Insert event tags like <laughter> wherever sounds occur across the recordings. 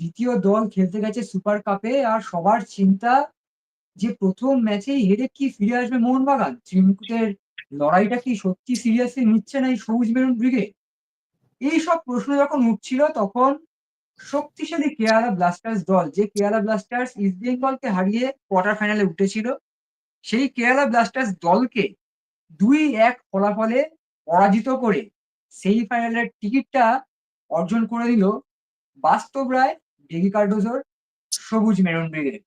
দ্বিতীয় দল খেলতে গেছে সুপার কাপে আর সবার চিন্তা যে প্রথম ম্যাচেই হেরে কি ফিরে আসবে মোহনবাগান? ত্রিমুকুটের লড়াইটা কি সত্যি সিরিয়াসলি নিচ্ছে না এই সবুজ মেরুন ব্রিগেড এইসব প্রশ্ন যখন উঠছিল তখন শক্তিশালী কেরালা ব্লাস্টার্স দল, যে কেরালা ব্লাস্টার্স ইস্ট বেঙ্গলকে হারিয়ে কোয়ার্টার ফাইনালে উঠেছিল, সেই কেরালা ব্লাস্টার্স দলকে দুই এক ফলাফলে পরাজিত করে সেই ফাইনালের টিকিটটা অর্জন করে দিল বাস্তব রায় ডেগি কার্ডোজোর সবুজ মেরুন ব্রিগেড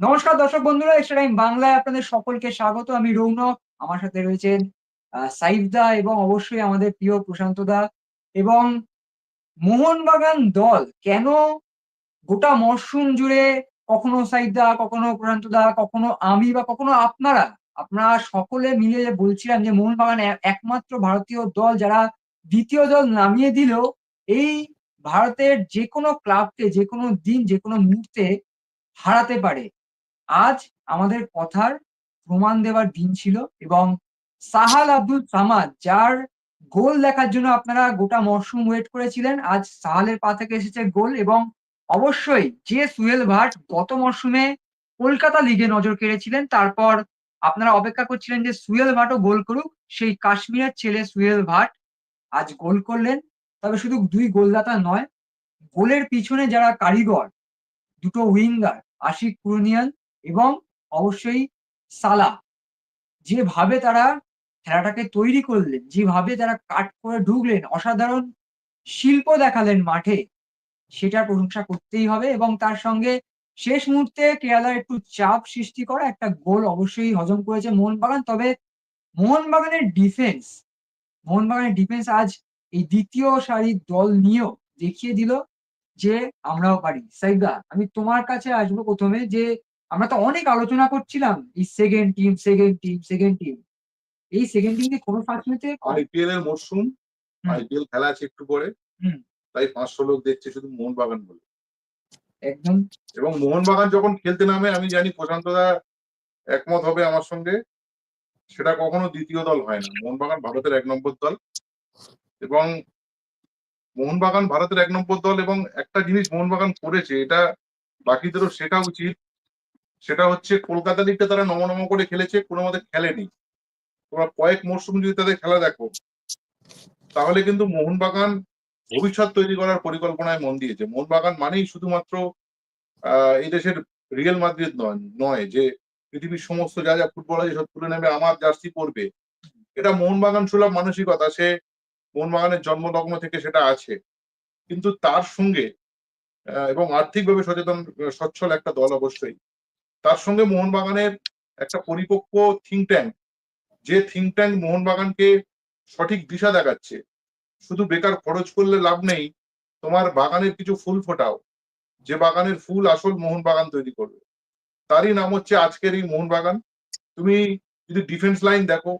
নমস্কার দর্শক বন্ধুরা, এক্সট্রা টাইম বাংলায় আপনাদের সকলকে স্বাগত। আমি রৌনক, আমার সাথে রয়েছেন সাইফ দা এবং অবশ্যই আমাদের প্রিয় প্রশান্ত দা এবং মোহনবাগান দল। কেন গোটা মরশুম জুড়ে কখনো সাইদা কখনো প্রশান্ত দা, কখনো আমি বা কখনো আপনারা আপনারা সকলে মিলে বলছিলাম যে মোহনবাগান একমাত্র ভারতীয় দল যারা দ্বিতীয় দল নামিয়ে দিল, এই ভারতের যে কোনো ক্লাবকে যে কোনো দিন যে কোনো মুহূর্তে হারাতে পারে। আজ আমাদের কথার প্রমাণ দেওয়ার দিন ছিল এবং সাহাল আব্দুল সামাদ, যার গোল দেখার জন্য আপনারা গোটা মরশুম ওয়েট করেছিলেন, আজ সাহালের পা থেকে এসেছে গোল এবং অবশ্যই যে সুহেল ভাট গত মরশুমে কলকাতা লিগে নজর কেড়েছিলেন। তারপর আপনারা অপেক্ষা করছিলেন যে সুহেল ভাটও গোল করুক, সেই কাশ্মীরের ছেলে সুহেল ভাট আজ গোল করলেন। তবে শুধু দুই গোলদাতা নয়, গোলের পিছনে যারা কারিগর, দুটো উইঙ্গার, আশিক পুরনিয়ান এবং অবশ্যই সালা যেভাবে তারা খেলাটাকে তৈরি করলেন, যেভাবে তারা কাট করে ঢুকলেন, অসাধারণ শিল্প দেখালেন মাঠে, সেটার প্রশংসা করতেই হবে এবং তার সঙ্গে শেষ মুহূর্তে কেরালার একটু চাপ সৃষ্টি করা একটা গোল অবশ্যই হজম করেছে মোহনবাগান। তবে মোহনবাগানের ডিফেন্স মোহনবাগানের ডিফেন্স আজ এই দ্বিতীয় সারির দল নিয়েও দেখিয়ে দিল যে আমরাও পারি। সাইদা আমি তোমার কাছে আসব প্রথমে যে আমরা তো অনেক আলোচনা করছিলাম এই second team second team second team এই সেকেন্ড টিমকে কোনো ফার্স্ট ম্যাচে আইপিএল এর মরশুম আইপিএল খেলা আছে একটু পরে। তাই পাঁচশো লোক দেখছে শুধু মোহনবাগান বলে। একদম। এবং মোহনবাগান যখন খেলতে নামে আমি জানি প্রশান্তদা একমত হবে আমার সঙ্গে। সেটা কখনো দ্বিতীয় দল হয় না। মোহনবাগান ভারতের এক নম্বর দল। এবং মোহনবাগান ভারতের এক নম্বর দল এবং একটা জিনিস মোহনবাগান করেছে, এটা বাকিদেরও শেখা উচিত। সেটা হচ্ছে কলকাতা লিগটা তারা নম করে খেলেছে, কোনো মতে খেলেনি তোমরা কয়েক মরশুম যদি তাদের খেলা দেখো, তাহলে কিন্তু মোহনবাগান ভবিষ্যৎ তৈরি করার পরিকল্পনায় মন দিয়েছে। মোহনবাগান মানেই শুধুমাত্র, আহ, এই দেশের রিয়েল মাদ্রিদ নয় নয়, যে পৃথিবীর সমস্ত যা যা ফুটবল ফুটবলার যেসব তুলে নেবে, আমার জার্সি পড়বে এটা মোহনবাগান সুলভ মানসিকতা। সে মোহনবাগানের জন্মলগ্ন থেকে সেটা আছে। কিন্তু তার সঙ্গে এবং আর্থিকভাবে সচেতন, সচ্ছল একটা দল অবশ্যই। তার সঙ্গে মোহনবাগানের একটা পরিপক্ক থিঙ্ক ট্যাঙ্ক যে থিঙ্ক ট্যাঙ্ক মোহনবাগানকে সঠিক দিশা দেখাচ্ছে। শুধু বেকার খরচ করলে লাভ নেই, তোমার বাগানের কিছু ফুল ফোটাও। যে বাগানের ফুল আসল মোহনবাগান তৈরি করবে। তারই নাম হচ্ছে আজকের এই মোহনবাগান। তুমি যদি ডিফেন্স লাইন দেখো,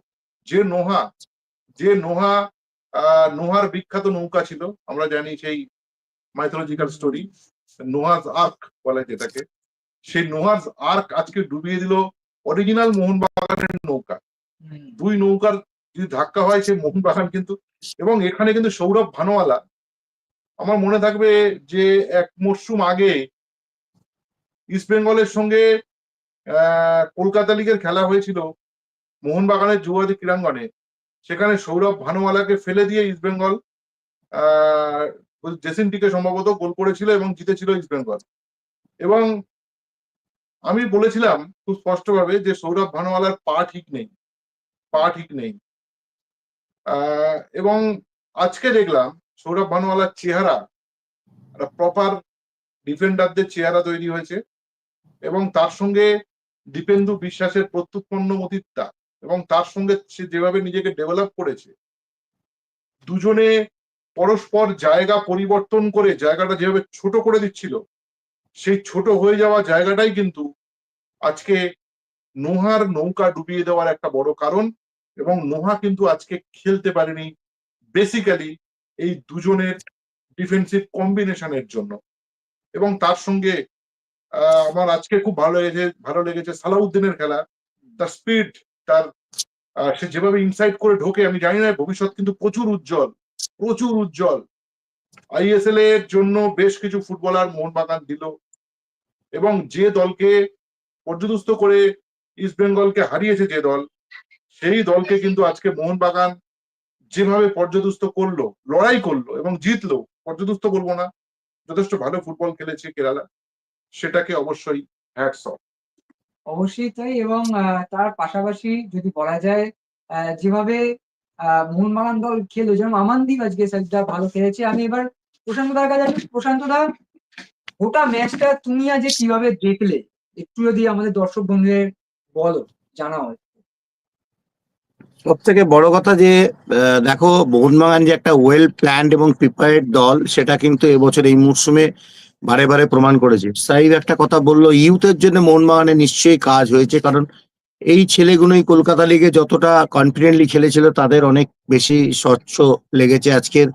যে নোহা যে নোহা নোহার বিখ্যাত নৌকা ছিল। আমরা জানি সেই মাইথোলজিক্যাল স্টোরি নোহাজ আর্ক বলে যেটাকে। সেই নোহাজ আর্ক আজকে ডুবিয়ে দিল অরিজিনাল মোহনবাগানের নৌকা। দুই নৌকার যদি ধাক্কা হয় সে মোহনবাগান কিন্তু এবং এখানে কিন্তু সৌরভ ভানোয়ালা। আমার মনে থাকবে যে এক মরশুম আগে ইস্ট বেঙ্গলের সঙ্গে কলকাতা লিগের খেলা হয়েছিল। মোহনবাগানের যুবরাজি ক্রীড়াঙ্গনে। সেখানে সৌরভ ভানুওয়ালাকে ফেলে দিয়ে ইস্ট বেঙ্গল জেসিনটিকে সম্ভবত গোল করেছিল এবং জিতেছিল ইস্ট বেঙ্গল এবং আমি বলেছিলাম খুব স্পষ্টভাবে যে সৌরভ ভানুওয়ালার পা ঠিক নেই, পা ঠিক নেই। এবং আজকে দেখলাম সৌরভ ভানুওয়ালার চেহারা প্রপার ডিফেন্ডারদের চেহারা তৈরি হয়েছে। এবং তার সঙ্গে দীপেন্দু বিশ্বাসের প্রত্যুৎপন্ন মতিত্বা এবং তার সঙ্গে সে যেভাবে নিজেকে ডেভেলপ করেছে, দুজনে পরস্পর জায়গা পরিবর্তন করে জায়গাটা যেভাবে ছোট করে দিচ্ছিল, সেই ছোট হয়ে যাওয়া জায়গাটাই কিন্তু আজকে নোহার নৌকা ডুবিয়ে দেওয়ার একটা বড় কারণ এবং নোহা কিন্তু আজকে খেলতে পারেনি বেসিক্যালি এই দুজনের ডিফেন্সিভ কম্বিনেশনের জন্য। এবং তার সঙ্গে আমার আজকে খুব ভালো লেগেছে ভালো লেগেছে সালাউদ্দিনের খেলা, তার স্পিড তার সে যেভাবে ইনসাইড করে ঢোকে, আমি জানি না, ভবিষ্যৎ কিন্তু প্রচুর উজ্জ্বল প্রচুর উজ্জ্বল। আইএসএল এর জন্য বেশ কিছু ফুটবলার মোহনবাগান দিল এবং যে দলকে পর্যদস্ত করে ইস্ট বেঙ্গলকে হারিয়েছে যে দল, সেই দলকে কিন্তু আজকে মোহনবাগান যেভাবে পর্যদস্ত করল, লড়াই করল এবং জিতলো, পর্যদস্ত বলব না, যথেষ্ট ভালো ফুটবল খেলেছে কেরালা, সেটাকে অবশ্যই হ্যাটস অফ অবশ্যই তাই এবং তার পাশাপাশি যদি বলা যায় যেভাবে মোহনবাগান দল খেলো যেমন আমানদীপ আজকে সাইডটা ভালো খেলেছে। আমি এবার প্রশান্ত দার কাছে আসি। প্রশান্ত দা, গোটা ম্যাচটা তুমি আজ কীভাবে দেখলে? একটু যদি আমাদের দর্শক বন্ধুদের বলো, জানাও সব থেকে বড় কথা যে দেখো, মোহনবাগান যে একটা ওয়েল প্ল্যান্ড এবং প্রিপারেড দল, সেটা কিন্তু এবছর এই মরশুমে বারে বারে প্রমাণ করেছে। সাইব একটা কথা বলল, ইউথের জন্য মোহনবাগানে নিশ্চয়ই কাজ হয়েছে, কারণ এই ছেলেগুলোই কলকাতা লিগে যতটা কনফিডেন্টলি খেলেছিল, তাদের অনেক বেশি স্বচ্ছ লেগেছে আজকের।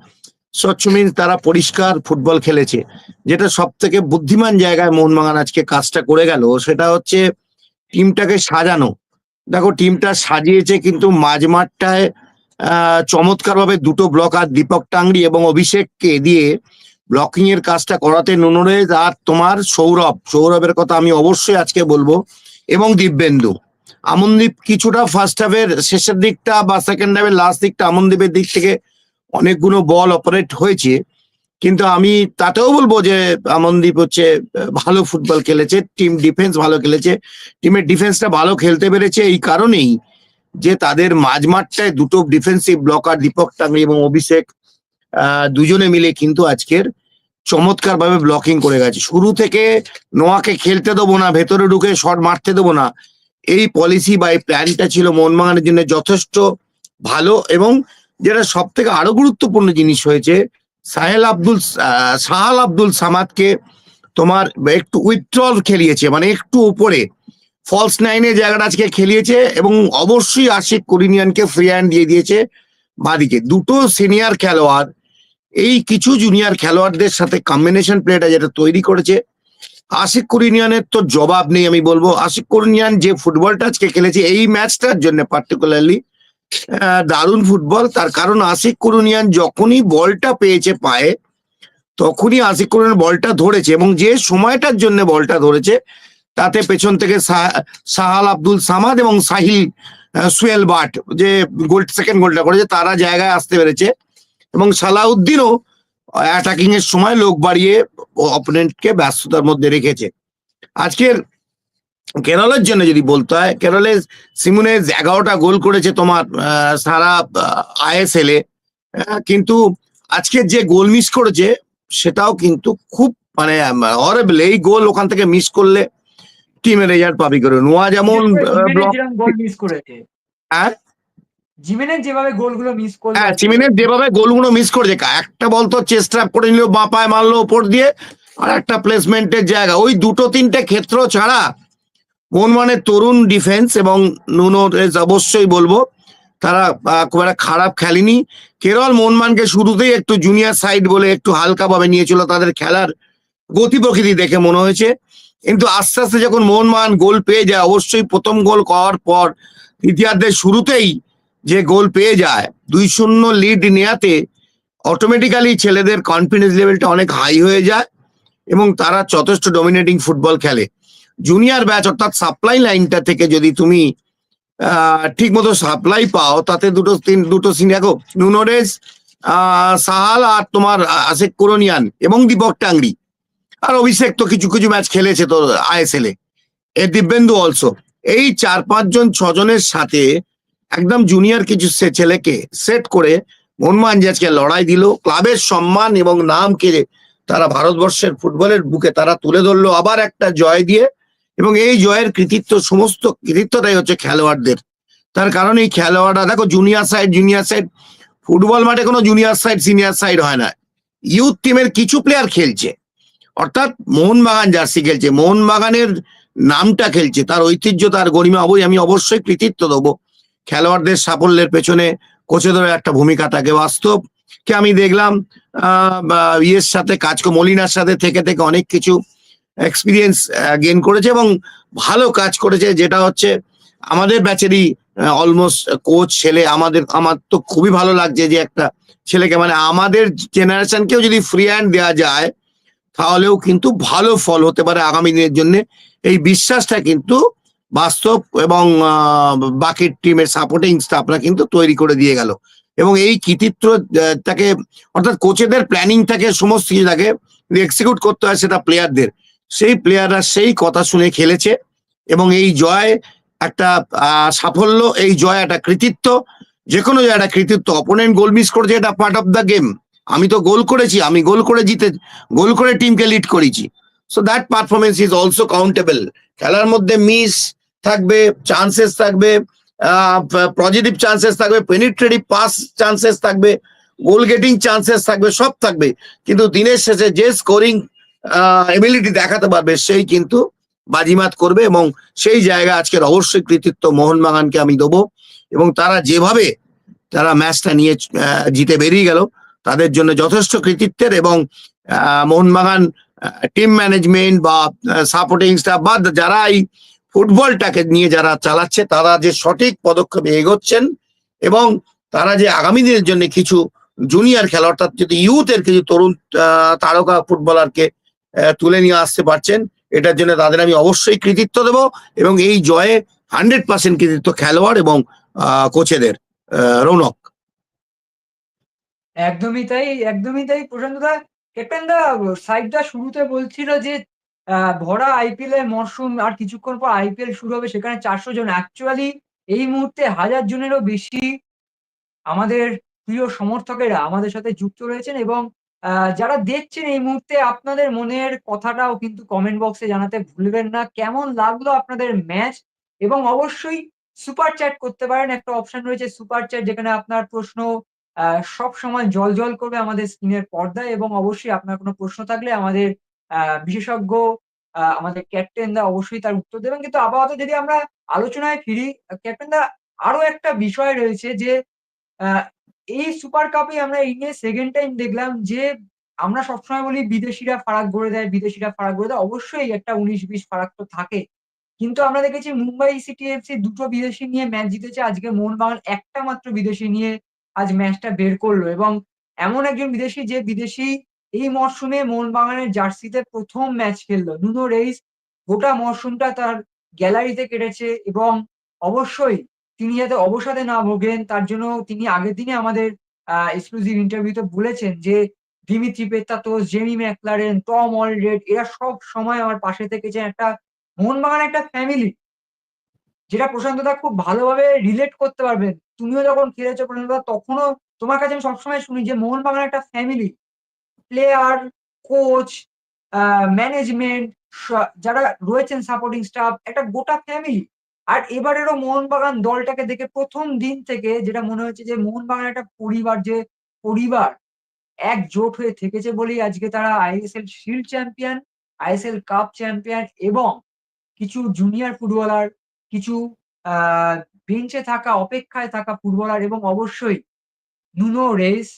স্বচ্ছ মিন্স তারা পরিষ্কার ফুটবল খেলেছে। যেটা সব থেকে বুদ্ধিমান জায়গায় মোহনবাগান আজকে কাজটা করে গেল, সেটা হচ্ছে টিমটাকে সাজানো। দেখো, টিমটা সাজিয়েছে কিন্তু মাঝমাঠটায় আহ চমৎকার ভাবে দুটো ব্লকার দীপক টাংরি এবং অভিষেককে দিয়ে ব্লকিং এর কাজটা করাতে নুনুরেজ আর তোমার সৌরভ। সৌরভের কথা আমি অবশ্যই আজকে বলব। এবং দিব্যেন্দু। আমনদীপ কিছুটা ফার্স্ট হাফের শেষের দিকটা বা সেকেন্ড হাফের লাস্ট দিকটা আমনদীপের দিক থেকে অনেকগুলো বল অপারেট হয়েছে। কিন্তু আমি তাতেও বলব যে আমনদীপ হচ্ছে, ভালো ফুটবল খেলেছে টিম ডিফেন্স ভালো খেলেছে টিমের ডিফেন্সটা ভালো খেলতে পেরেছে এই কারণেই যে তাদের মাঝমাঠটায় দুটো ডিফেন্সিভ ব্লকার দীপক টাঙ্গি এবং অভিষেক দুজনে মিলে কিন্তু আজকের চমৎকার ভাবে ব্লকিং করে গেছে। শুরু থেকে নোয়াকে খেলতে দেবো না, ভেতরে ঢুকে শট মারতে দেবো না। এই পলিসি বা এই প্ল্যানটা ছিল মোহনবাগানের জন্য যথেষ্ট ভালো এবং যেটা সব থেকে আরও গুরুত্বপূর্ণ জিনিস হয়েছে, সাহেল আব্দুল সাহাল আব্দুল সামাদকে তোমার একটু উইথড্রল খেলিয়েছে মানে একটু উপরে। ফলস নাইনের জায়গাটা আজকে খেলিয়েছে এবং অবশ্যই আশিক কুরিনিয়ানকে ফ্রি হ্যান্ড দিয়ে দিয়েছে বাদিকে। দুটো সিনিয়র খেলোয়াড় এই কিছু জুনিয়র খেলোয়াড়দের সাথে কম্বিনেশন প্লেটা যেটা তৈরি করেছে, আশিক কুরিনিয়ানের তো জবাব নেই আমি বলব। আশিক কুরিনিয়ান যে ফুটবলটা আজকে খেলেছে, এই ম্যাচটার জন্য পার্টিকুলারলি দারুণ ফুটবল তার কারণ আশিক কুরুনিয়ান যখনই বলটা পেয়েছে পায়ে, তখনই আশিক কুরিনিয়ান বলটা ধরেছে এবং যে সময়টার জন্য বলটা ধরেছে, তাতে পেছন থেকে সাহাল আব্দুল সামাদ এবং সাহিল সুয়েল বাট যে গোল সেকেন্ড গোলটা করেছে, তারা জায়গায় আসতে পেরেছে। এবং সালাউদ্দিনও অ্যাটাকিং এর সময় লোক বাড়িয়ে অপোনেন্টকে ব্যস্ততার মধ্যে রেখেছে। আজকের কেরলের জন্য যদি বলতে হয় কেরলে সিমুনেজ এগারোটা গোল করেছে তোমার সারা আইএসএল। এ কিন্তু আজকের যে গোল মিস করেছে সেটাও কিন্তু খুব মানে হরেবল এই গোল ওখান থেকে মিস করলে টিমের রেজাল্ট পাবি করে। নোয়া যেমন ব্লক গোল মিস করেছে। হ্যাঁ? জিমেনেজ যেভাবে গোলগুলো মিস করল হ্যাঁ চিমিনের যেভাবে গোলগুলো মিস করেছে একটা বল তো চেস্ট আপ করে নিল বাঁ পায়ে মারলো ওপর দিয়ে আর একটা প্লেসমেন্টের জায়গা। ওই দুটো তিনটে ক্ষেত্র ছাড়া মোহনবাগানের তরুণ ডিফেন্স এবং নুনো অবশ্যই বলব তারা খুব একটা খারাপ খেলেনি। কেরল মোহনবাগানকে শুরুতেই একটু জুনিয়র সাইড বলে একটু হালকা ভাবে নিয়েছিল তাদের খেলার গতি প্রকৃতি দেখে মনে হয়েছে। কিন্তু আস্তে আস্তে যখন মোহনবাগান গোল পেয়ে যায় অবশ্যই প্রথম গোল করার পর দ্বিতীয়ার্ধের শুরুতেই যে গোল পেয়ে যায়, দুই শূন্য লিড নেয়াতে অটোমেটিক্যালি ছেলেদের কনফিডেন্স লেভেলটা অনেক হাই হয়ে যায় এবং তারা যথেষ্ট ডমিনেটিং ফুটবল খেলে। জুনিয়র ব্যাচ অর্থাৎ সাপ্লাই লাইনটা থেকে যদি তুমি ঠিক মতো সাপ্লাই পাও, তাতে দুটো তিন, দুটো সিনিয়র নুনোরেস সাহাল আর তোমার আশেক করোনিয়ান এবং দীপক টাংরি। আর অভিষেক তো কিছু কিছু ম্যাচ খেলেছে তো আইএসএল। এ দিব্যেন্দু অলসো এই চার পাঁচজন ছজনের সাথে একদম জুনিয়র কিছু সে ছেলেকে সেট করে মোহনবাগান যে আজকে লড়াই দিল। ক্লাবের সম্মান এবং নামকে তারা ভারতবর্ষের ফুটবলের বুকে তারা তুলে ধরলো। আবার একটা জয় দিয়ে এবং এই জয়ের কৃতিত্ব, সমস্ত কৃতিত্বটাই হচ্ছে খেলোয়াড়দের। তার কারণ এই খেলোয়াড়রা, দেখো junior side junior side football মাঠে কোনো জুনিয়র সাইড সিনিয়র সাইড হয় না। ইউথ টিমের কিছু প্লেয়ার খেলছে। অর্থাৎ মোহনবাগান জার্সি খেলছে। মোহনবাগানের নামটা খেলছে। তার ঐতিহ্য, তার গরিমা অবই আমি অবশ্যই কৃতিত্ব দেবো। খেলোয়াড়দের সাফল্যের পেছনে কোচেদের একটা ভূমিকা থাকে। বাস্তব কে আমি দেখলাম ইয়ের সাথে কাজ মলিনার সাথে থেকে থেকে অনেক কিছু এক্সপিরিয়েন্স গেন করেছে এবং ভালো কাজ করেছে, যেটা হচ্ছে আমাদের ব্যাচেরই অলমোস্ট কোচ ছেলে আমাদের, আমার তো খুবই ভালো লাগছে যে একটা ছেলেকে মানে আমাদের জেনারেশনকেও যদি ফ্রি হ্যান্ড দেওয়া যায়, তাহলেও কিন্তু ভালো ফল হতে পারে আগামী দিনের জন্য। এই বিশ্বাসটা কিন্তু বাস্তব এবং বাকি টিমের সাপোর্টিং স্টাফরা কিন্তু তৈরি করে দিয়ে গেল। এবং এই কৃতিত্ব তাকে, অর্থাৎ কোচেদের প্ল্যানিং থাকে সমস্ত কিছু থাকে এক্সিকিউট করতে হয় সেটা প্লেয়ারদের সেই প্লেয়াররা সেই কথা শুনে খেলেছে এবং এই জয় একটা সাফল্য, এই জয় একটা কৃতিত্ব। যে কোনো জয় একটা কৃতিত্ব। অপোনেন্ট গোল মিস করেছে, এটা পার্ট অফ দ্য গেম আমি তো গোল করেছি, আমি গোল করে জিতে গোল করে টিমকে লিড করেছি। So that performance is also countable খেলার মধ্যে মিস থাকবে চান্সেস থাকবে পজিটিভ চান্সেস থাকবে পেনিট্রেটিভ পাস চান্সেস থাকবে গোল গেটিং চান্সেস থাকবে, সব থাকবে। কিন্তু দিনের শেষে যে স্কোরিং এবিলিটি দেখাতে পারবে, সেই কিন্তু বাজিমাত করবে এবং সেই জায়গা আজকের অবশ্যই কৃতিত্ব মোহনবাগানকে আমি দেবো এবং তারা যেভাবে তারা ম্যাচটা নিয়ে জিতে বেরিয়ে গেল, তাদের জন্য যথেষ্ট কৃতিত্বের এবং মোহনবাগান টিম ম্যানেজমেন্ট বা সাপোর্টিং স্টাফ বা যারা এই ফুটবলটাকে নিয়ে যারা চালাচ্ছে, তারা যে সঠিক পদক্ষেপে এগোচ্ছেন এবং তারা যে আগামী দিনের জন্য কিছু জুনিয়র খেলা অর্থাৎ যদি ইউথের কিছু তরুণ তারকা ফুটবলারকে তুলে নিয়ে আসতে পারছেন, এটার জন্য তাদের আমি অবশ্যই কৃতিত্ব দেব এবং এই জয়ে হান্ড্রেড পার্সেন্ট কৃতিত্ব খেলোয়াড় এবং কোচেদের রৌনক। একদমই তাই একদমই তাই প্রশান্তদা ক্যাপ্টেন দা সাইডটা শুরুতে বলছিল যে ভরা আইপিএল এর মরশুম আর কিছুক্ষণ পর আইপিএল শুরু হবে সেখানে চারশো জন। অ্যাকচুয়ালি এই মুহূর্তে হাজার জনেরও বেশি আমাদের প্রিয় সমর্থকেরা আমাদের সাথে যুক্ত রয়েছেন এবং যারা দেখছেন এই মুহূর্তে আপনাদের মনের কথাটাও কিন্তু কমেন্ট বক্সে জানাতে ভুলবেন না। কেমন লাগল আপনাদের ম্যাচ এবং অবশ্যই সুপার চ্যাট করতে পারেন। একটা অপশন রয়েছে সুপার চ্যাট যেখানে আপনার প্রশ্ন সব সময় জল জল করবে আমাদের স্ক্রিনের পর্দায় এবং অবশ্যই আপনার কোনো প্রশ্ন থাকলে আমাদের বিশেষজ্ঞ আমাদের ক্যাপ্টেন দা অবশ্যই তার উত্তর দেবেন। কিন্তু আপাতত যদি আমরা আলোচনায় ফিরি ক্যাপ্টেন দা আরও একটা বিষয় রয়েছে যে এই সুপার কাপে আমরা এই নিয়ে সেকেন্ড টাইম দেখলাম যে, আমরা সবসময় বলি বিদেশিরা ফারাক করে দেয়, বিদেশিরা ফারাক করে দেয়। অবশ্যই একটা উনিশ বিশ ফারাক তো থাকে। কিন্তু আমরা দেখেছি মুম্বাই সিটি এফসি দুটো বিদেশি নিয়ে ম্যাচ জিতেছে। আজকে মোহনবাগান একটা মাত্র বিদেশি নিয়ে আজ ম্যাচটা বের করল এবং এমন একজন বিদেশি যে বিদেশি এই মরশুমে মোহনবাগানের জার্সিতে প্রথম ম্যাচ খেললো। নুনো রেইস গোটা মরশুমটা তার গ্যালারিতে কেটেছে এবং অবশ্যই তিনি যাতে অবসাদে না ভোগেন, তার জন্য তিনি আগের দিনে আমাদের এক্সক্লুসিভ ইন্টারভিউতে বলেছেন যে, Dimitri Petratos Jamie Maclaren, Tom Aldred, এরা সব সময় আমার পাশে থেকেছেন। একটা মোহনবাগান একটা ফ্যামিলি যেটা প্রশান্ত দা খুব ভালোভাবে রিলেট করতে পারবেন। তুমিও যখন খেলেছো প্রশান্ত দা, তখনও তোমার কাছে আমি সবসময় শুনি যে, মোহনবাগান একটা ফ্যামিলি প্লেয়ার কোচ ম্যানেজমেন্ট যারা রয়েছেন সাপোর্টিং স্টাফ একটা গোটা ফ্যামিলি আর এবারেরও মোহনবাগান দলটাকে দেখে প্রথম দিন থেকে যেটা মনে হচ্ছে যে মোহনবাগান একটা পরিবার যে পরিবার, একজোট হয়ে থেকেছে বলেই আজকে তারা ISL shield champion ISL cup champion এবং কিছু জুনিয়র ফুটবলার কিছু বেঞ্চে থাকা, অপেক্ষায় থাকা ফুটবলার এবং অবশ্যই নুনো রেস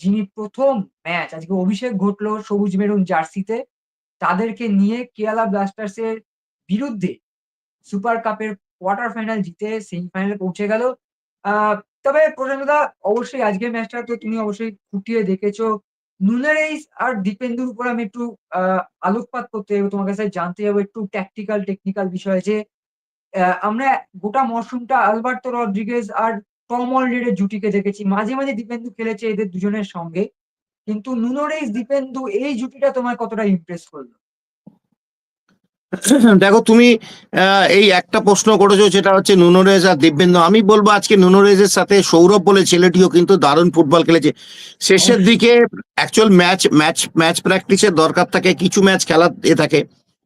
যিনি প্রথম ম্যাচ, আজকে অভিষেক ঘটলো সবুজ মেরুন জার্সিতে, তাদেরকে নিয়ে কেরালা ব্লাস্টার্স এর বিরুদ্ধে সুপার কাপের কোয়ার্টার ফাইনাল জিতে সেমিফাইনালে পৌঁছে গেল। তবে প্রশান্তদা অবশ্যই আজকের ম্যাচটা তো তুমি অবশ্যই ফুটিয়ে দেখেছ। নুনারেইস আর দীপেন্দুর উপর আমি একটু আলোকপাত করতে যাব, তোমার কাছে জানতে যাব একটু ট্যাকটিক্যাল টেকনিক্যাল বিষয়ে যে আমরা গোটা মরশুমটা আলবার্তো রড্রিগেজ আর টম অলরেডের জুটিকে দেখেছি। মাঝে মাঝে দীপেন্দু খেলেছে এদের দুজনের সঙ্গে। কিন্তু নুনোরেইস দীপেন্দু এই জুটিটা তোমার কতটা ইমপ্রেস করল? <clears throat> দেখো তুমি আহ, এই একটা প্রশ্ন করেছ সেটা হচ্ছে নুনোরেজ আর দিব্যেন্দু আমি বলব আজকে নুনোরেজের সাথে সৌরভ বলে ছেলেটিও কিন্তু দারুণ ফুটবল খেলেছে। শেষের দিকে অ্যাকচুয়াল ম্যাচ ম্যাচ ম্যাচ প্র্যাকটিসের দরকার থাকে কিছু ম্যাচ খেলা এ থাকে।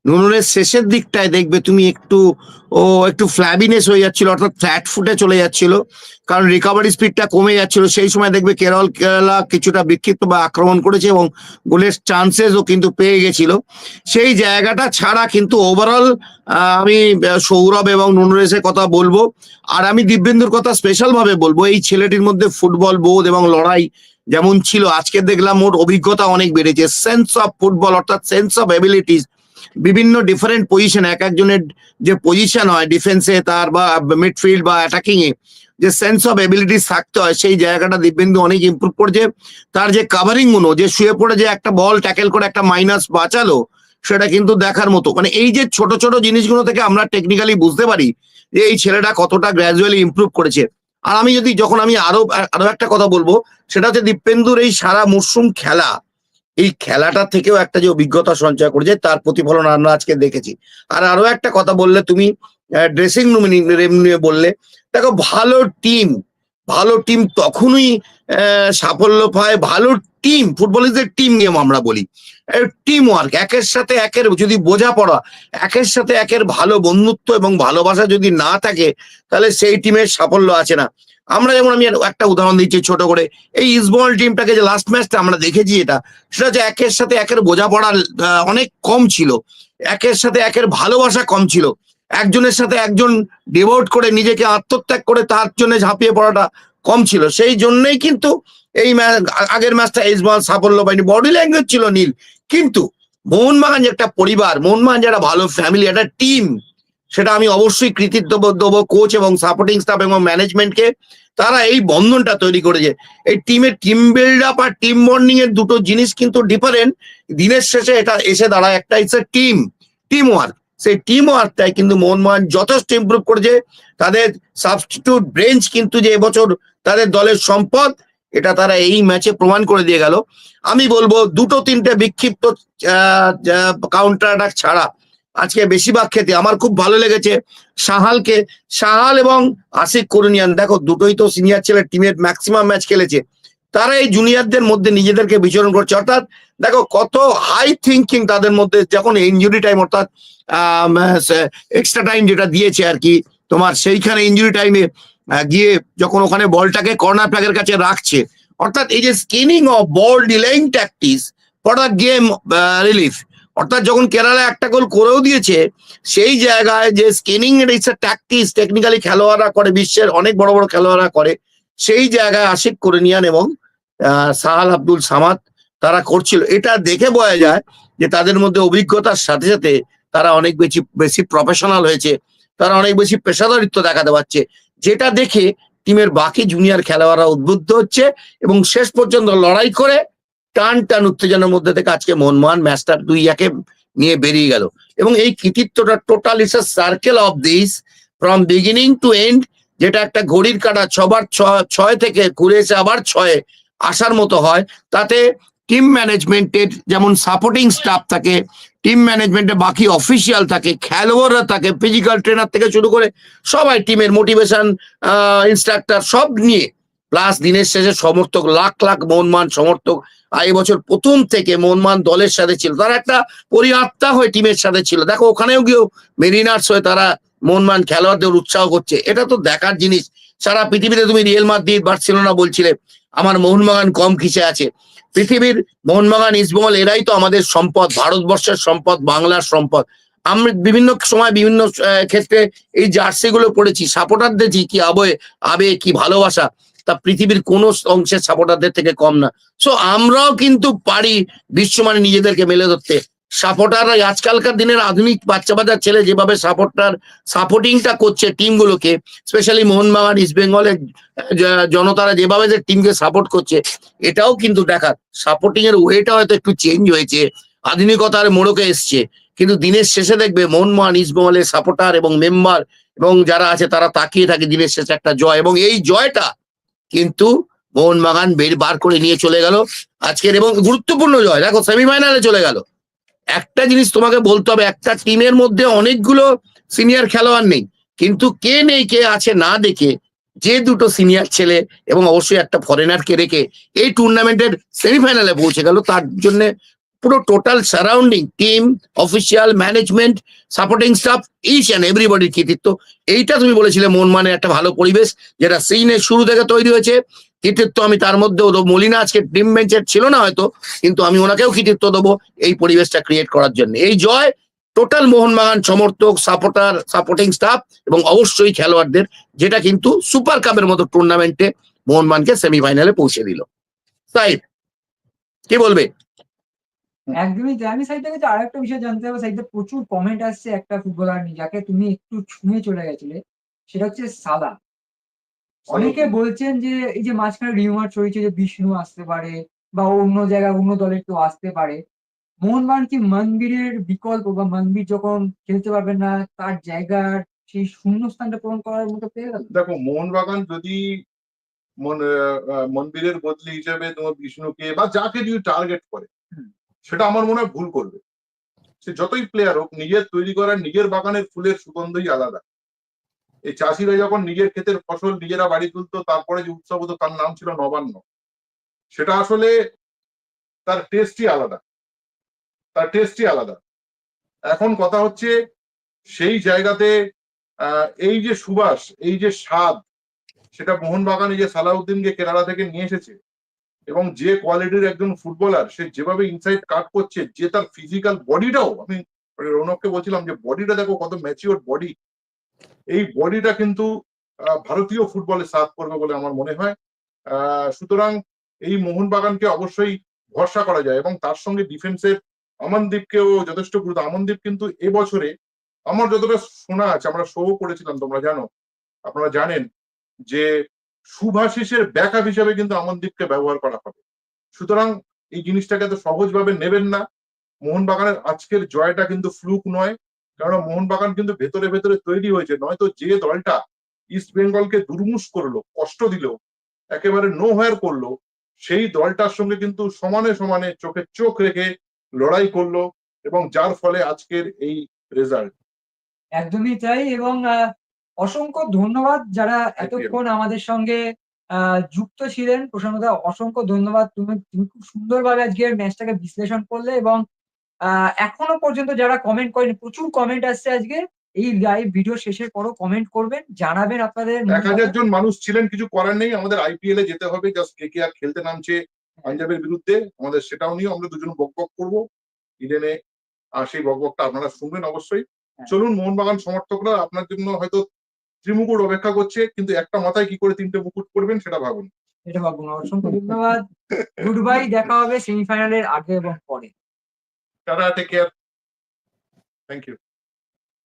নুনোরেজ শেষের দিকটায় দেখবে তুমি একটু, ও একটু ফ্ল্যাবিনেস হয়ে যাচ্ছিল, অর্থাৎ ফ্ল্যাট ফুটে চলে যাচ্ছিল, কারণ রিকভারি স্পিডটা কমে যাচ্ছিল। সেই সময় দেখবে কেরল কেরালা কিছুটা বিক্ষিপ্ত বা আক্রমণ করেছে এবং গোলের চান্সেসও কিন্তু পেয়ে গেছিল। সেই জায়গাটা ছাড়া কিন্তু ওভারঅল আমি সৌরভ এবং নুনরেসের কথা বলব। আর আমি দিব্যেন্দুর কথা স্পেশাল ভাবে বলব, এই ছেলেটির মধ্যে ফুটবল বোধ এবং লড়াই যেমন ছিল, আজকে দেখলাম ওর অভিজ্ঞতা অনেক বেড়েছে। সেন্স অফ ফুটবল অর্থাৎ সেন্স অফ এবিলিটিস বিভিন্ন ডিফারেন্ট পজিশন এক একজনের যে পজিশন হয় ডিফেন্সে তার বা মিডফিল্ড বা অ্যাটাকিং এ, যে সেন্স অফ এবিলিটিস থাকতে হয়, সেই জায়গাটা দিব্যেন্দু অনেক ইমপ্রুভ করছে। তার যে কাভারিংগুলো, যে শুয়ে পড়ে যে একটা বল ট্যাকেল করে একটা মাইনাস বাঁচালো, সেটা কিন্তু দেখার মতো। মানে এই যে ছোট ছোট জিনিসগুলো থেকে আমরা টেকনিক্যালি বুঝতে পারি যে এই ছেলেটা কতটা গ্র্যাজুয়ালি ইমপ্রুভ করেছে। আর আমি যদি, যখন আমি আরও আরও একটা কথা বলব, সেটা হচ্ছে দীপেন্দুর এই সারা মরশুম খেলা এই খেলাটা থেকেও একটা যে অভিজ্ঞতা সঞ্চয় করেছে, তার প্রতিফলন আমরা আজকে দেখেছি। আর আরও একটা কথা বললে তুমি ড্রেসিং রুম নিয়ে বললে, দেখো ভালো টিম ভালো টিম তখনই সাফল্য পায়, ভালো team football is a team game আমরা বলি। টিম ওয়ার্ক একের সাথে একের যদি বোঝাপড়া, একের সাথে একের ভালো বন্ধুত্ব এবং ভালোবাসা যদি না থাকে, তাহলে সেই টিমের সাফল্য আছে না। আমরা যেমন আমি একটা উদাহরণ দিচ্ছি ছোট করে, এই ইসবল টিমটাকে যে লাস্ট ম্যাচটা আমরা দেখেছি এটা, সেটা হচ্ছে একের সাথে একের বোঝাপড়া অনেক কম ছিল। একের সাথে একের ভালোবাসা কম ছিল। একজনের সাথে একজন ডিভোট করে নিজেকে আত্মত্যাগ করে তার জন্য ঝাঁপিয়ে পড়াটা কম ছিল। সেই জন্যই কিন্তু এই আগের ম্যাচটা ইসবল সাফল্য পায়নি। বডি ল্যাঙ্গুয়েজ ছিল নীল। কিন্তু মোহনবাগান যে একটা পরিবার, মোহনবাগান যে একটা ভালো ফ্যামিলি একটা টিম সেটা আমি অবশ্যই কৃতিত্ব দেবো কোচ এবং সাপোর্টিং স্টাফ এবং ম্যানেজমেন্টকে তারা এই বন্ধনটা তৈরি করেছে। এই টিমের টিম বিল্ড আপ আর টিম বন্ডিং এর দুটো জিনিস কিন্তু ডিফারেন্ট দিনের শেষে এটা এসে দাঁড়ায় একটা it's a team team work সেই টিম ওয়ার্কটাই কিন্তু মোহনবাগান যথেষ্ট ইমপ্রুভ করেছে। তাদের সাবস্টিটিউট ব্রেঞ্চ কিন্তু যে এবছর তাদের দলের সম্পদ, এটা তারা এই ম্যাচে প্রমাণ করে দিয়ে গেল। আমি বলব, দুটো তিনটে বিক্ষিপ্ত কাউন্টার অ্যাটাক ছাড়া আজকে বেশিরভাগ খেতে আমার খুব ভালো লেগেছে। সাহালকে, সাহাল এবং আশিক করুনিয়ান, দেখো দুটোই তো সিনিয়র ছেলে টিমের ম্যাক্সিমাম ম্যাচ খেলেছে। তারা এই জুনিয়রদের মধ্যে নিজেদেরকে বিচরণ করছে। অর্থাৎ দেখো কত হাই থিঙ্কিং তাদের মধ্যে যখন ইঞ্জুরি টাইম অর্থাৎ এক্সট্রা টাইম যেটা দিয়েছে আর কি, তোমার সেইখানে ইঞ্জুরি টাইমে গিয়ে যখন ওখানে বলটাকে কর্নার ফ্ল্যাগের কাছে রাখছে। অর্থাৎ এই যে skinning of ball delaying tactics for the game relief অর্থাৎ যখন কেরালা একটা গোল করেও দিয়েছে, সেই জায়গায় যে স্কিনিং ইটস ট্যাকটিস টেকনিক্যালি খেলোয়াড়রা করে, বিশ্বের অনেক বড় বড় খেলোয়াড়রা করে, সেই জায়গায় আশিক করে নিয়ান এবং সাহাল আব্দুল সামাদ তারা করছিল। এটা দেখে বোঝা যায় যে তাদের মধ্যে অভিজ্ঞতার সাথে সাথে তারা অনেক বেশি বেশি প্রফেশনাল হয়েছে, তারা অনেক বেশি পেশাদারিত্ব দেখাতে পারছে। যেটা দেখে টিমের বাকি জুনিয়র খেলোয়াড়রা উদ্বুদ্ধ হচ্ছে এবং শেষ পর্যন্ত লড়াই করে টান টান উত্তেজনার মধ্যে থেকে আজকে মোহনমোহন ম্যাচটা দুই একে নিয়ে বেরিয়ে গেল। এবং এই কৃতিত্বটা total is circle of this from beginning to end যেটা একটা ঘড়ির কাটা ছবার ছয় থেকে ঘুরে এসে আবার ছয়ে আসার মতো হয়। তাতে টিম ম্যানেজমেন্টের যেমন সাপোর্টিং স্টাফ থাকে টিম ম্যানেজমেন্টে বাকি অফিসিয়াল থাকে, খেলোয়াড়রা থাকে ফিজিক্যাল ট্রেনার থেকে শুরু করে সবাই টিমের মোটিভেশন ইনস্ট্রাক্টর সব নিয়ে। প্লাস দিনের শেষে সমর্থক, লাখ লাখ মোহনমান সমর্থক আর এই বছর প্রথম থেকে মোহনমান দলের সাথে ছিল। তারা একটা পরিআত্মা হয়ে টিমের সাথে ছিল। দেখো, ওখানেও গিয়েও মেরিনার্স হয়ে তারা মোহনমান খেলোয়াড়দের উৎসাহ করছে। এটা তো দেখার জিনিস। সারা পৃথিবীতে তুমি রিয়েল মাদ্রিদ বার্সেলোনা বলছিলে, আমার মোহনবাগান কম খিসে আছে। পৃথিবীর মোহনবাগান ইসবঙ্গল এরাই তো আমাদের সম্পদ, ভারতবর্ষের সম্পদ, বাংলার সম্পদ। আমরা বিভিন্ন সময় বিভিন্ন ক্ষেত্রে এই জার্সি গুলো পড়েছি সাপোর্টারদের যে কি আবহে, আবে, কি ভালোবাসা। তা পৃথিবীর কোন অংশের সাপোর্টারদের থেকে কম না। সো আমরাও কিন্তু পারি বিশ্বমানে নিজেদেরকে মেলে ধরতে। সাপোর্টাররা আজকালকার দিনের আধুনিক বাচ্চা বাচ্চা ছেলে যেভাবে সাপোর্টার, সাপোর্টিংটা করছে টিমগুলোকে, স্পেশালি মোহনবাগান ইস্ট বেঙ্গলের জনতারা যেভাবে যে টিমকে সাপোর্ট করছে, এটাও কিন্তু দেখার। সাপোর্টিং এর ওয়েটা হয়তো একটু চেঞ্জ হয়েছে, আধুনিকতার মোড়কে এসছে, কিন্তু দিনের শেষে দেখবে মোহনবাগান ইস্ট বেঙ্গলের সাপোর্টার এবং মেম্বার এবং যারা আছে তারা তাকিয়ে থাকে দিনের শেষে একটা জয় এবং এই জয়টা কিন্তু মোহনবাগান বের বার করে নিয়ে চলে গেল আজকের এবং গুরুত্বপূর্ণ জয়। দেখো সেমিফাইনালে চলে গেল। একটা জিনিস তোমাকে বলতে হবে, একটা টিমের মধ্যে অনেকগুলো সিনিয়র খেলোয়াড় নেই, কিন্তু কে নেই, কে আছে না দেখে যে দুটো সিনিয়র ছেলে এবং অবশ্যই একটা ফরেনারকে রেখে এই টুর্নামেন্টের সেমিফাইনালে পৌঁছে গেল। তার জন্য পুরো total surrounding team official management supporting staff each and এভরিবডির কৃতিত্ব। এইটা তুমি বলেছিলে মন মানে একটা ভালো পরিবেশ, যেটা সিনের শুরু থেকে তৈরি হয়েছে। কৃতিত্ব আমি তার মধ্যেও দেবো। মলিনা আজকে টিম বেঞ্চের ছিল না হয়তো, কিন্তু আমি ওনাকেও কৃতিত্ব দেবো এই পরিবেশটা ক্রিয়েট করার জন্য। এই জয় টোটাল মোহনবাগান সমর্থক সাপোর্টার সাপোর্টিং স্টাফ এবং অবশ্যই খেলোয়াড়দের, যেটা কিন্তু সুপার কাপের মতো টুর্নামেন্টে মোহনবাগানকে সেমিফাইনালে পৌঁছে দিল। তাই কি বলবে? একদমই তাই। আমি সাইড থেকে আরেকটা বিষয় জানতে চাইব সাইডে প্রচুর কমেন্ট আসছে একটা ফুটবলার নিয়ে যাকে তুমি একটু ছুঁয়ে চলে গেছিলে। সেটা হচ্ছে সালাহ। অনেকে বলছেন যে এই যে মাঝখানে রিউমার চলছে যে বিষ্ণু আসতে পারে বা অন্য জায়গায় অন্য দলের কেউ আসতে পারে। মোহনবাগান কি মনবীরের বিকল্প বা মনবীর যখন খেলতে পারবে না তার জায়গার সেই শূন্য স্থানটা পূরণ করার মতো পেয়ে গেল? দেখো মোহনবাগান যদি মন মন্দিরের বদলি হিসেবে তোমার বিষ্ণুকে বা যাকে যদি টার্গেট করে। সেটা আমার মনে হয় ভুল করবে। সে যতই প্লেয়ার হোক, নিজের তৈরি করা, নিজের বাগানের ফুলের সুগন্ধই আলাদা। এই চাষিরা যখন নিজের ক্ষেতের ফসল নিজেরা বাড়ি তুলতো, তারপরে যে উৎসব হতো, তার নাম ছিল নবান্ন। সেটা আসলে তার টেস্টই আলাদা। তার টেস্টই আলাদা। এখন কথা হচ্ছে, সেই জায়গাতে এই যে সুবাস, এই যে স্বাদ, সেটা মোহনবাগান যে সালাউদ্দিনকে কেরালা থেকে নিয়ে এসেছে এবং যে কোয়ালিটির একজন ফুটবলার, সে যেভাবে ইনসাইড কাট করছে, যে তার ফিজিক্যাল বডিটাও আমি রৌনককে বলছিলাম যে বডিটা দেখো কত ম্যাচিওর বডি এই বডিটা কিন্তু ভারতীয় ফুটবলে সাথ করবে বলে আমার মনে হয়। সুতরাং এই মোহনবাগানকে অবশ্যই ভরসা করা যায় এবং তার সঙ্গে ডিফেন্সের আমনদীপকেও যথেষ্ট গুরুত্ব। আমনদীপ কিন্তু এবছরে আমার যতটা শোনা আছে, আমরা শো করেছিলাম, তোমরা জানো, আপনারা জানেন যে শুভাশিসের ব্যাকআপ হিসেবে কিন্তু আমনদীপকে ব্যবহার করা হবে। সুতরাং এই জিনিসটাকে এত সহজভাবে নেবেন না। মোহনবাগানের আজকের জয়টা কিন্তু ফ্লুক নয় কারণ মোহনবাগান কিন্তু ভেতরে ভেতরে তৈরি হয়েছে। নয়তো যে দলটা ইস্ট বেঙ্গলকে দুর্মুষ করল, কষ্ট দিল, একেবারে নো হায়ার করল, সেই দলটার সঙ্গে কিন্তু সমানে সমানে চোখে চোখ রেখে লড়াই করল এবং যার ফলে আজকের এই রেজাল্ট একদমই তাই এবং অসংখ্য ধন্যবাদ যারা এতক্ষণ আমাদের সঙ্গে আহ, যুক্ত ছিলেন। প্রসন্নদা অসংখ্য ধন্যবাদ। তুমি তুমি খুব সুন্দরভাবে আজকের ম্যাচটাকে বিশ্লেষণ করলে এবং এখনও পর্যন্ত যারা কমেন্ট করেন প্রচুর কমেন্ট আসছে আজকে। এই লাইভ ভিডিও শেষের পরও কমেন্ট করবেন জানাবেন আপনাদের এক হাজার জন মানুষ ছিলেন কিছু করার নেই। আমাদের আইপিএল এ যেতে হবে জাস্ট কে কে আর খেলতে নামছে পাঞ্জাবের বিরুদ্ধে। আমাদের সেটাও নিয়ে আমরা দুজন বক বক করব। ইডেনে আর সেই বক বকটা আপনারা শুনবেন অবশ্যই। হ্যাঁ। চলুন মোহনবাগান সমর্থকরা আপনার জন্য হয়তো ত্রিমুকুট অপেক্ষা করছে কিন্তু একটা মাথায় কি করে তিনটে মুকুট করবেন সেটা ভাবুন। এটা ভাবুন অসংখ্য ধন্যবাদ। গুড বাই দেখা হবে সেমিফাইনালের আগে এবং পরে। Tata take care thank you